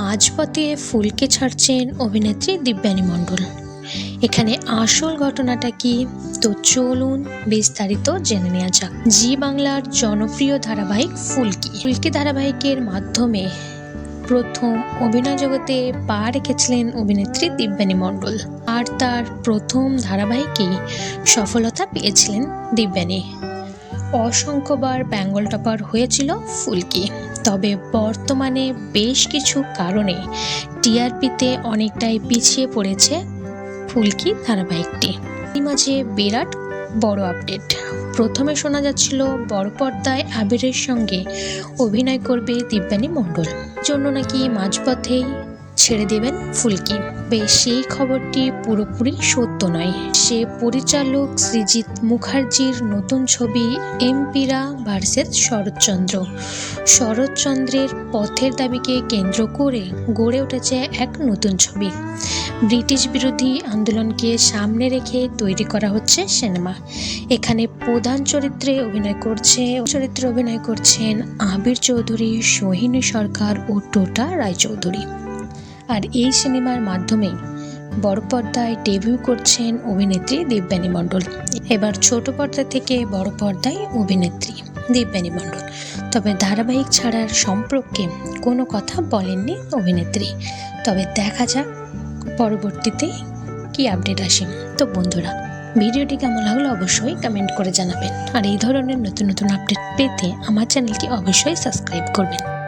মাঝপথে ফুলকে ছাড়ছেন অভিনেত্রী দিব্যানী মণ্ডল। এখানে আসল ঘটনাটা কি? তো চলুন বিস্তারিত জেনে নেওয়া যাক। জি বাংলার জনপ্রিয় ধারাবাহিক ফুলকি। ফুলকি ধারাবাহিকের মাধ্যমে প্রথম অভিনয় জগতে পা রেখেছিলেন অভিনেত্রী দিব্যানী মণ্ডল। আর তার প্রথম ধারাবাহিকেই সফলতা পেয়েছিলেন দিব্যানী। অসংখ্যবার বেঙ্গল টপার হয়েছিল ফুলকি। তবে বর্তমানে বেশ কিছু কারণে টিআরপিতে অনেকটাই পিছিয়ে পড়েছে ফুলকি ধারাবাহিকটি। এই মাঝে বিরাট বড় আপডেট। প্রথমে শোনা যাচ্ছিল, বড় পর্দায় আবিরের সঙ্গে অভিনয় করবে দিব্যানী মণ্ডল। জন্য নাকি মাঝপথেই ছেড়ে দেবেন ফুলকি। বেশ সেই খবরটি পুরোপুরি সত্য নয়। সে পরিচালক সৃজিৎ মুখার্জির নতুন ছবি এমপিরা ভার্সেস শরৎচন্দ্র। শরৎচন্দ্রের পথের দাবিকে কেন্দ্র করে গড়ে উঠেছে এক নতুন ছবি। ব্রিটিশ বিরোধী আন্দোলনকে সামনে রেখে তৈরি করা হচ্ছে সিনেমা। এখানে প্রধান চরিত্রে অভিনয় করছে, চরিত্রে অভিনয় করছেন আবির চৌধুরী, সোহিনী সরকার ও টোটা রায়চৌধুরী। আর এই সিনেমার মাধ্যমেই বড় পর্দায় ডেবিউ করছেন অভিনেত্রী দিব্যানী মণ্ডল। এবার ছোট পর্দা থেকে বড় পর্দায় অভিনেত্রী দিব্যানী মণ্ডল। তবে ধারাবাহিক ছাড়ার সম্পর্কে কোনো কথা বলেননি অভিনেত্রী। তবে দেখা যাক পরবর্তীতে কি আপডেট আসে। তো বন্ধুরা, ভিডিওটি কেমন লাগল অবশ্যই কমেন্ট করে জানাবেন। আর এই ধরনের নতুন নতুন আপডেট পেতে আমার চ্যানেলটি অবশ্যই সাবস্ক্রাইব করবেন।